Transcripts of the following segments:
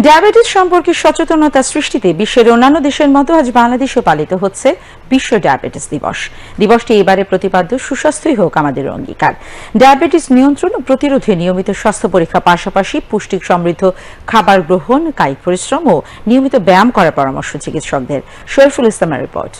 Diabetes সম্পর্কে সচেতনতা সৃষ্টিতে বিশ্বের অন্যান্য দেশের মতো আজ বাংলাদেশে পালিত হচ্ছে বিশ্ব ডায়াবেটিস দিবস। দিবসটি এবারে প্রতিপাদ্য সুস্বাস্থ্যই হোক আমাদের অঙ্গীকার। ডায়াবেটিস নিয়ন্ত্রণ ও প্রতিরোধে নিয়মিত স্বাস্থ্য পরীক্ষা পাশাপাশি পুষ্টিক সমৃদ্ধ খাবার গ্রহণ, কায়িক পরিশ্রম ও নিয়মিত ব্যায়াম করার পরামর্শ চিকিৎসকদের। শরীফুল ইসলামের রিপোর্ট।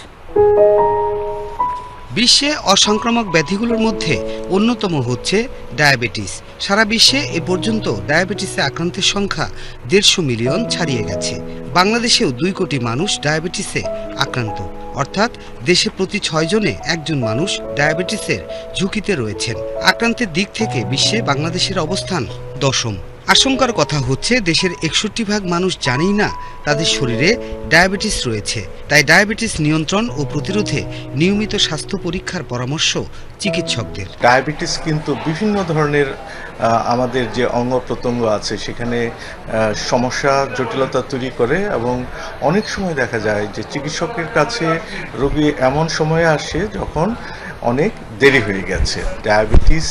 বিশ্বে অসংক্রামক ব্যাধিগুলোর মধ্যে অন্যতম হচ্ছে ডায়াবেটিস। সারা বিশ্বে এ পর্যন্ত ডায়াবেটিসে আক্রান্তের সংখ্যা দেড়শো মিলিয়ন ছাড়িয়ে গেছে। বাংলাদেশেও দুই কোটি মানুষ ডায়াবেটিসে আক্রান্ত। অর্থাৎ দেশে প্রতি ছয় জনে একজন মানুষ ডায়াবেটিসের ঝুঁকিতে রয়েছেন। আক্রান্তের দিক থেকে বিশ্বে বাংলাদেশের অবস্থান দশম। আশঙ্কার কথা হচ্ছে, দেশের একষট্টি ভাগ মানুষ জানেই না তাদের শরীরে ডায়াবেটিস রয়েছে। তাই ডায়াবেটিস নিয়ন্ত্রণ ও প্রতিরোধে নিয়মিত স্বাস্থ্য পরীক্ষার পরামর্শ চিকিৎসকদের। ডায়াবেটিস কিন্তু বিভিন্ন ধরনের আমাদের যে অঙ্গ প্রত্যঙ্গ আছে, সেখানে সমস্যা, জটিলতা তৈরি করে এবং অনেক সময় দেখা যায় যে চিকিৎসকের কাছে রোগী এমন সময়ে আসে যখন অনেক দেরি হয়ে গেছে। ডায়াবেটিস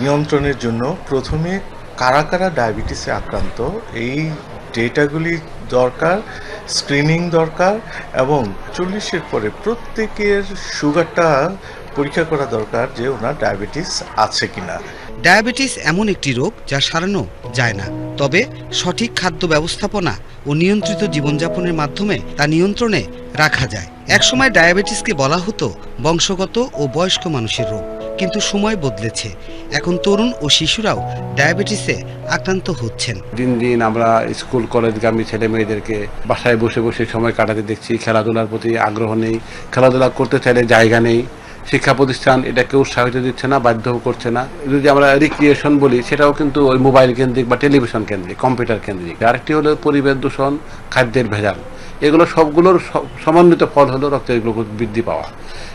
নিয়ন্ত্রণের জন্য প্রথমে কারা কারা ডায়াবেটিসে আক্রান্ত, এই ডেটাগুলি দরকার, স্ক্রিনিং দরকার এবং চল্লিশের পরে প্রত্যেকের সুগারটা পরীক্ষা করা দরকার যে ওনার ডায়াবেটিস আছে কিনা। ডায়াবেটিস এমন একটি রোগ যা সারানো যায় না, তবে সঠিক খাদ্য ব্যবস্থাপনা ও নিয়ন্ত্রিত জীবনযাপনের মাধ্যমে তা নিয়ন্ত্রণে রাখা যায়। একসময় ডায়াবেটিসকে বলা হতো বংশগত ও বয়স্ক মানুষের রোগ। কিন্তু সময় বদলেছে। এখন তরুণ ও শিশুরাও ডায়াবেটিসে আক্রান্ত হচ্ছেন। দিন দিন আমরা স্কুল, কলেজগামী ছেলে মেয়েদেরকে বাসায় বসে বসে সময় কাটাতে দেখছি। খেলাধুলার প্রতি আগ্রহ নেই। খেলাধুলা করতে চাইলে জায়গা নেই। শিক্ষা প্রতিষ্ঠান এটাকে উৎসাহিত দিচ্ছে না, বাধ্য করছে না। যদি আমরা রিক্রিয়েশন বলি, সেটাও কিন্তু ওই মোবাইল কেন্দ্রিক বা টেলিভিশন কেন্দ্রিক কম্পিউটার কেন্দ্রিক। আরেকটি হলো পরিবেশ দূষণ, খাদ্যের ভেজাল। এগুলো সবগুলোর সমন্বিত ফল হলো রক্তের গ্লুকোজ বৃদ্ধি পাওয়া।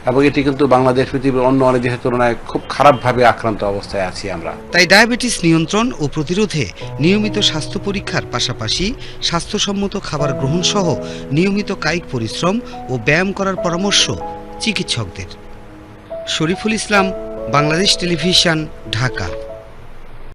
এবং এটি কিন্তু বাংলাদেশ পৃথিবীর অন্য অনেক দেশের তুলনায় খুব খারাপভাবে আক্রান্ত অবস্থায় আছি আমরা। তাই ডায়াবেটিস নিয়ন্ত্রণ ও প্রতিরোধে নিয়মিত স্বাস্থ্য পরীক্ষার পাশাপাশি স্বাস্থ্যসম্মত খাবার গ্রহণ সহ নিয়মিত কায়িক পরিশ্রম ও ব্যায়াম করার পরামর্শ চিকিৎসকদের। শরীফুল ইসলাম বাংলাদেশ টেলিভিশন ঢাকা।